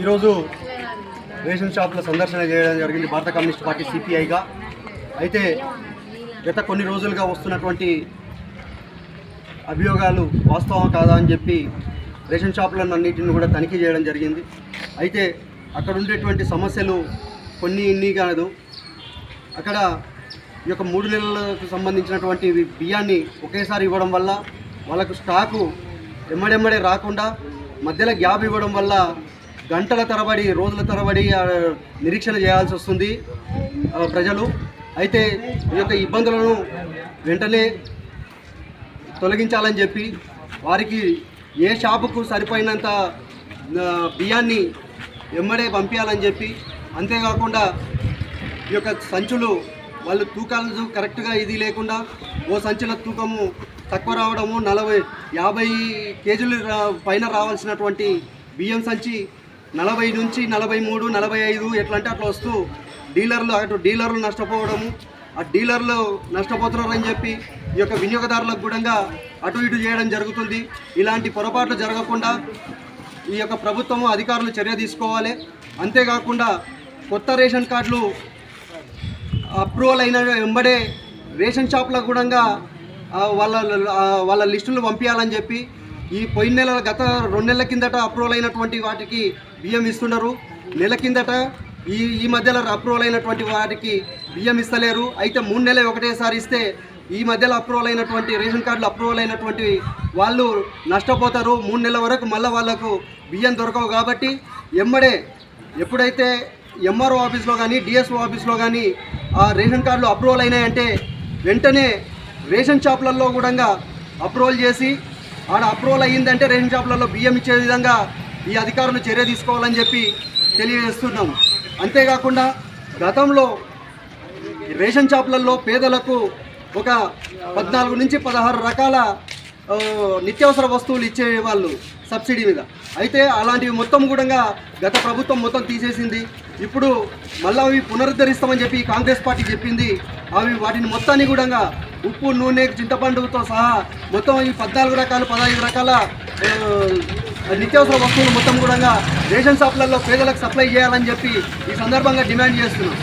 ఈరోజు రేషన్ షాపుల సందర్శన చేయడం జరిగింది. భారత కమ్యూనిస్ట్ పార్టీ సిపిఐగా. అయితే గత కొన్ని రోజులుగా వస్తున్నటువంటి అభియోగాలు వాస్తవం కాదా అని చెప్పి రేషన్ షాపులను అన్నింటిని కూడా తనిఖీ చేయడం జరిగింది. అయితే అక్కడ ఉండేటువంటి సమస్యలు కొన్ని ఇన్ని కాదు. అక్కడ ఈ యొక్క మూడు నెలలకు సంబంధించినటువంటి బియ్యాన్ని ఒకేసారి ఇవ్వడం వల్ల వాళ్ళకు స్టాకు ఎమ్మడెమ్మడే రాకుండా మధ్యలో గ్యాప్ ఇవ్వడం వల్ల గంటల తరబడి రోజుల తరబడి నిరీక్షణ చేయాల్సి వస్తుంది ప్రజలు. అయితే ఈ యొక్క ఇబ్బందులను వెంటనే తొలగించాలని చెప్పి వారికి ఏ షాపుకు సరిపోయినంత బియ్యాన్ని ఎమ్మడే పంపించాలని చెప్పి అంతేకాకుండా ఈ యొక్క సంచులు వాళ్ళు తూకాలు కరెక్ట్గా ఇది లేకుండా ఓ సంచుల తూకము తక్కువ రావడము నలభై యాభై కేజీలు రా- పైన రావాల్సినటువంటి బియ్యం సంచి నలభై నుంచి నలభై మూడు నలభై ఐదు ఎట్లా అంటే అట్లా వస్తూ డీలర్లు అటు డీలర్లు నష్టపోవడము ఆ డీలర్లు నష్టపోతున్నారని చెప్పి ఈ యొక్క వినియోగదారులకు కూడా అటు ఇటు చేయడం జరుగుతుంది. ఇలాంటి పొరపాట్లు జరగకుండా ఈ యొక్క ప్రభుత్వము అధికారులు చర్య తీసుకోవాలి. అంతేకాకుండా కొత్త రేషన్ కార్డులు అప్రూవల్ అయిన వెంబడే రేషన్ షాప్లకు కూడా వాళ్ళ వాళ్ళ లిస్టులు పంపించాలని చెప్పి ఈ పోయిన నెల గత రెండు నెలల కిందట అప్రూవల్ అయినటువంటి వాటికి బియ్యం ఇస్తున్నారు. నెల కిందట ఈ ఈ మధ్యలో అప్రూవల్ అయినటువంటి వాటికి బియ్యం ఇస్తలేరు. అయితే మూడు నెలలు ఒకటేసారి ఇస్తే ఈ మధ్యలో అప్రూవల్ అయినటువంటి రేషన్ కార్డులు అప్రూవల్ అయినటువంటి వాళ్ళు నష్టపోతారు. మూడు నెలల వరకు మళ్ళీ వాళ్ళకు బియ్యం దొరకవు కాబట్టి ఎమ్మడే ఎప్పుడైతే ఎంఆర్ఓ ఆఫీస్లో కానీ డిఎస్ఓ ఆఫీస్లో కానీ ఆ రేషన్ కార్డులు అప్రూవల్ అయినాయంటే వెంటనే రేషన్ షాపులలో కూడా అప్రూవల్ చేసి ఆడ అప్రూవల్ అయ్యిందంటే రేషన్ షాపులలో బియ్యం ఇచ్చే విధంగా ఈ అధికారులు చర్య తీసుకోవాలని చెప్పి తెలియజేస్తున్నాం. అంతేకాకుండా గతంలో రేషన్ షాపులలో పేదలకు ఒక పద్నాలుగు నుంచి పదహారు రకాల నిత్యావసర వస్తువులు ఇచ్చేవాళ్ళు సబ్సిడీ మీద. అయితే అలాంటివి మొత్తం కూడా గత ప్రభుత్వం మొత్తం తీసేసింది. ఇప్పుడు మళ్ళీ అవి పునరుద్ధరిస్తామని చెప్పి కాంగ్రెస్ పార్టీ చెప్పింది. అవి వాటిని మొత్తాన్ని కూడా ఉప్పు నూనె చింతపండుతో సహా మొత్తం ఈ పద్నాలుగు రకాలు పదహైదు రకాల నిత్యావసర వస్తువులు మొత్తం కూడా రేషన్ షాపులలో పేదలకు సప్లై చేయాలని చెప్పి ఈ సందర్భంగా డిమాండ్ చేస్తున్నాం.